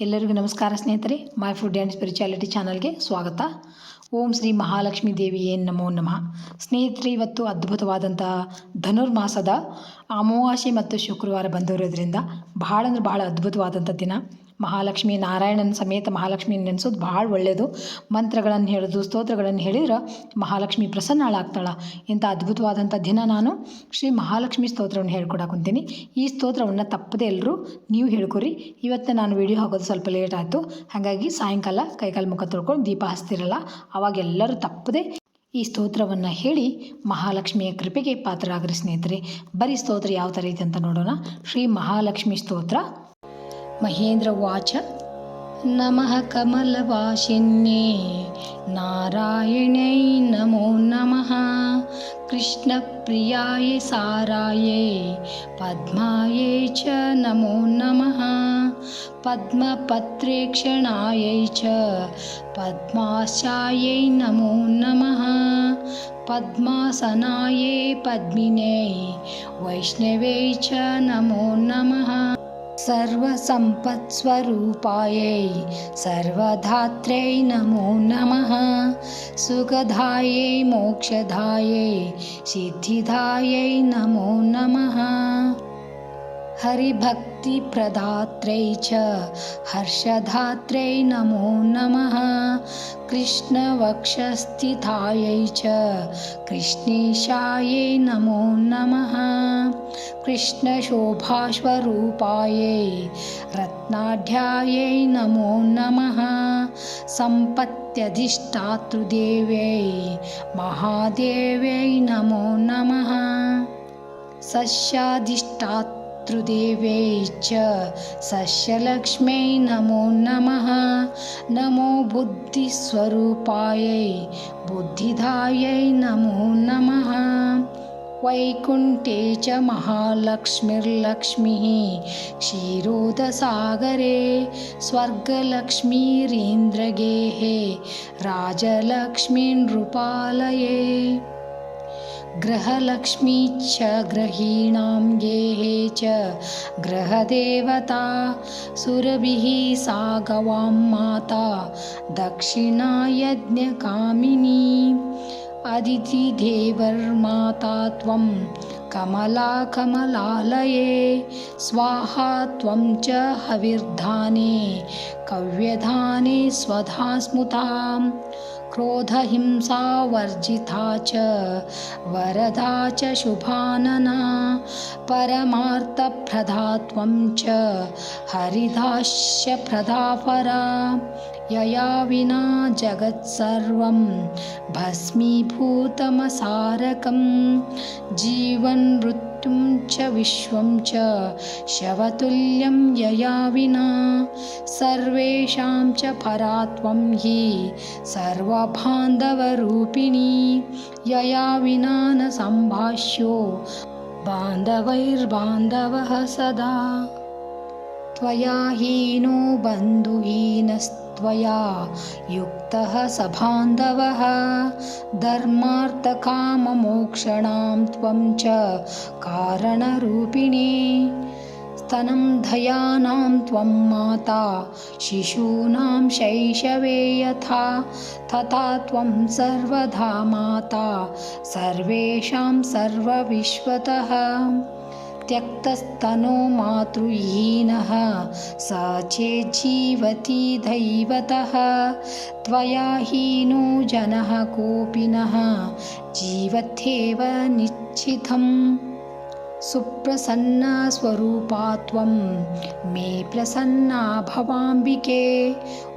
ಎಲ್ಲರಿಗೂ ನಮಸ್ಕಾರ ಸ್ನೇಹಿತರೆ ಮೈ ಫುಡ್ ಆ್ಯಂಡ್ ಸ್ಪಿರಿಚುಯಾಲಿಟಿ ಚಾನಲ್ಗೆ ಸ್ವಾಗತ. ಓಂ ಶ್ರೀ ಮಹಾಲಕ್ಷ್ಮೀ ದೇವಿಯೇ ನಮೋ ನಮಃ. ಸ್ನೇಹಿತರೆ, ಇವತ್ತು ಅದ್ಭುತವಾದಂತಹ ಧನುರ್ಮಾಸದ ಅಮಾವಾಸ್ಯೆ ಮತ್ತು ಶುಕ್ರವಾರ ಬಂದಿರೋದ್ರಿಂದ ಬಹಳ ಅಂದ್ರೆ ಬಹಳ ಅದ್ಭುತವಾದಂಥ ದಿನ. ಮಹಾಲಕ್ಷ್ಮಿ ನಾರಾಯಣನ ಸಮೇತ ಮಹಾಲಕ್ಷ್ಮಿ ನೆನೆಸೋದು ಭಾಳ ಒಳ್ಳೆಯದು ಮಂತ್ರಗಳನ್ನು ಹೇಳೋದು ಸ್ತೋತ್ರಗಳನ್ನು ಹೇಳಿದ್ರೆ ಮಹಾಲಕ್ಷ್ಮಿ ಪ್ರಸನ್ನಳಾಗ್ತಾಳೆ. ಇಂಥ ಅದ್ಭುತವಾದಂಥ ದಿನ ನಾನು ಶ್ರೀ ಮಹಾಲಕ್ಷ್ಮಿ ಸ್ತೋತ್ರವನ್ನು ಹೇಳ್ಕೊಡಾಕೊಂತೀನಿ ಈ ಸ್ತೋತ್ರವನ್ನು ತಪ್ಪದೆ ಎಲ್ಲರೂ ನೀವು ಹೇಳ್ಕೊರಿ. ಇವತ್ತು ನಾನು ವಿಡಿಯೋ ಹಾಕೋದು ಸ್ವಲ್ಪ ಲೇಟ್ ಆಯಿತು. ಹಾಗಾಗಿ ಸಾಯಂಕಾಲ ಕೈಕಾಲು ಮುಖ ತೊಳ್ಕೊಂಡು ದೀಪ ಹಚ್ತಿರಲ್ಲ ಅವಾಗೆಲ್ಲರೂ ತಪ್ಪದೆ ಈ ಸ್ತೋತ್ರವನ್ನು ಹೇಳಿ ಮಹಾಲಕ್ಷ್ಮಿಯ ಕೃಪೆಗೆ ಪಾತ್ರರಾಗ್ರಿ ಸ್ನೇಹಿತರೆ. ಬರೀ ಸ್ತೋತ್ರ ಯಾವ ಥರ ಐತೆ ಅಂತ ನೋಡೋಣ. ಶ್ರೀ ಮಹಾಲಕ್ಷ್ಮಿ ಸ್ತೋತ್ರ महेन्द्र उवाच नमः कमलवासिन्ये। नारायण्यै नमो नमः। कृष्णप्रियाय साराय। पद्मायै च नमो नमः। पद्मपत्रेक्षणाय च पद्माशायै नमो नमः। पद्मासनाय पद्मिने। वैष्णवे च नमो नमः। सर्वसम्पत्स्वरूपायै सर्वधात्र्यै नमो नमः। सुखदायै मोक्षदायै सिद्धिदायै नमो नमः हरिभक्तिप्रदात्रै च हर्षधात्रै नमो नमः। कृष्णवक्षस्थितायै च कृष्णेशायै नमो नमः। कृष्णशोभास्वरूपायै रत्नाढ्यायै नमो नमः। सम्पत्यधिष्ठातृदेव्यै महादेव्यै नमो नमः सस्याधिष्ठातृदेव्यै च सस्यलक्ष्म्यै नमो नमः। नमो बुद्धिस्वरूपायै बुद्धिदायै नमो नमः। वैकुण्ठे च महालक्ष्मीर्लक्ष्मीः क्षीरोदसागरे स्वर्गलक्ष्मीरीन्द्रगेः राजलक्ष्मीनृपालये गृहलक्ष्मी च गृहीणां गेः च गृहदेवता सुरभिः सा गवां माता दक्षिणायज्ञकामिनी अदितिदेवर्माता त्वं कमला कमलालये स्वाहा त्वं च हविर्धाने कव्यधाने स्वधा स्मृतां क्रोधहिंसावर्जिता च वरदा च शुभानना परमार्थप्रदा त्वं च हरिदास्यप्रदा परा। यया विना जगत्सर्वं भस्मीभूतमसारकं जीवन्मृत्युं च विश्वं च शवतुल्यं यया विना सर्वेषां च परा त्वं हि सर्वबान्धवरूपिणी यया विना न सम्भाष्यो बान्धवैर्बान्धवः सदा त्वया हीनो बन्धुहीनस्त्वया युक्तः सबान्धवः धर्मार्थकाममोक्षणां त्वं च कारणरूपिणी। स्तनं धयानां त्वं माता शिशूनां शैशवे यथा। तथा त्वं सर्वधा माता सर्वेषां सर्वविश्वतः त्यक्तस्तनो मातृहीनः स चेज्जीवति दैवतः। त्वया हीनो जनः कोऽपि नः जीवत्येव सुप्रसन्नस्वरूपा त्वं मे प्रसन्ना भवाम्बिके।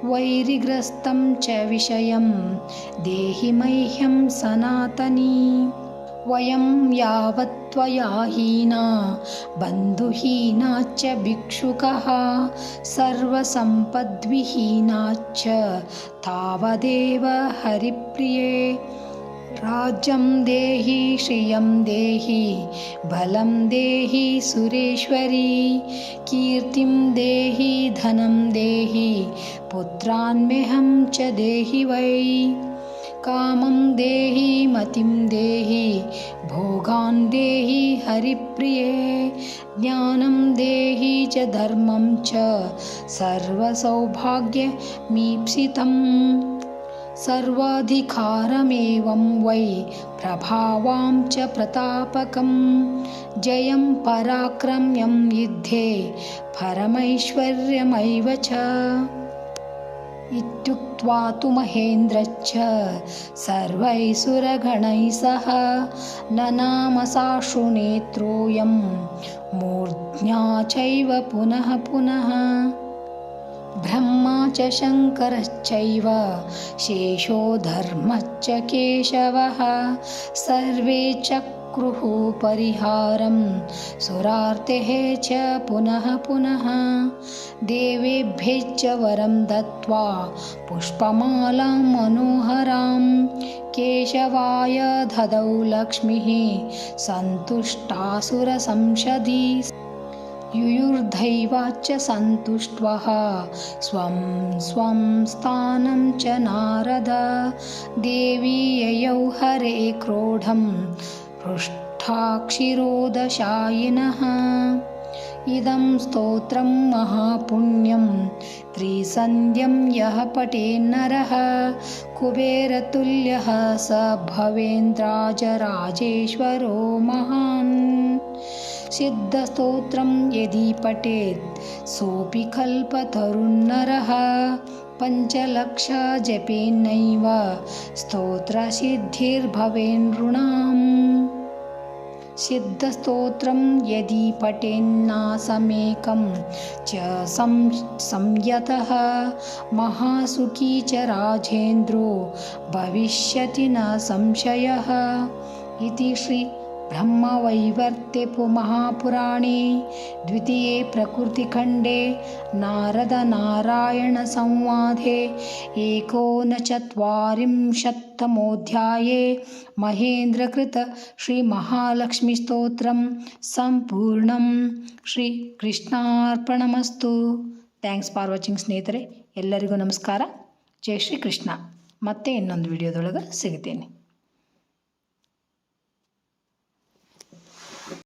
वैरिग्रस्तं च विषयं देहि मह्यं सनातनी वयं यावत् त्वया हीना बन्धुहीनाच्च भिक्षुकः सर्वसम्पद्विहीनाच्च तावदेव हरिप्रिये। राज्यं देहि श्रियं देहि बलं देहि सुरेश्वरी कीर्तिं देहि धनं देहि पुत्रान्मेहं च देहि वै। कामं देहि मतिं देहि भोगान् देहि हरिप्रिये ज्ञानं देहि च धर्मं च सर्वसौभाग्यमीप्सितम्। सर्वाधिकारमेवं वै प्रभावां च प्रतापकं जयं पराक्रम्यं युद्धे परमैश्वर्यमैव च इत्युक्त्वा तु महेन्द्रश्च सर्वैः सुरगणैः सह ननामसाश्रुनेत्रोऽयं मूर्ध्ना चैव पुनः पुनः। ब्रह्मा च शङ्करश्चैव शेषो धर्मश्च केशवः। सर्वे परिहारं सुरार्तेः च पुनः पुनः देवेभ्यश्च वरं दत्त्वा पुष्पमालां मनोहरां केशवाय ददौ लक्ष्मीः सन्तुष्टासुरसंशदी। युयुर्दैवाच्च सन्तुष्ट्वः स्वं स्वं स्थानं च नारद। देवी ययौ हरे क्रोढं पृष्ठाक्षिरोदशायिनः। इदं स्तोत्रं महापुण्यं। त्रिसन्ध्यं यः पठेन्नरः कुबेरतुल्यः स भवेन्द्राजराजेश्वरो महान्। सिद्धस्तोत्रं यदि पठेत् सोऽपि कल्पतरुन्नरः। पञ्चलक्षजपेनैव स्तोत्रसिद्धिर्भवेन्नृणाम् सिद्धस्तोत्रं यदि पठेन्नासमेकं च सं संयतः महासुखी च राजेन्द्रो भविष्यति न संशयः इति श्री ब्रह्मवैवर्त्ये महापुराणे द्वितीये प्रकृतिखण्डे नारदनारायणसंवादे एकोनचत्वारिंशत्तमोऽध्याये महेन्द्रकृत श्रीमहालक्ष्मीस्तोत्रं सम्पूर्णं ಶ್ರೀಕೃಷ್ಣಾರ್ಪಣಮಸ್ತು ಥ್ಯಾಂಕ್ಸ್ ಫಾರ್ ವಾಚಿಂಗ್ ಸ್ನೇಹಿತರೆ ಎಲ್ಲರಿಗೂ ನಮಸ್ಕಾರ ಜೈ ಶ್ರೀ ಕೃಷ್ಣ ಮತ್ತೆ ಇನ್ನೊಂದು ವಿಡಿಯೋದೊಳಗೆ ಸಿಗ್ತೀನಿ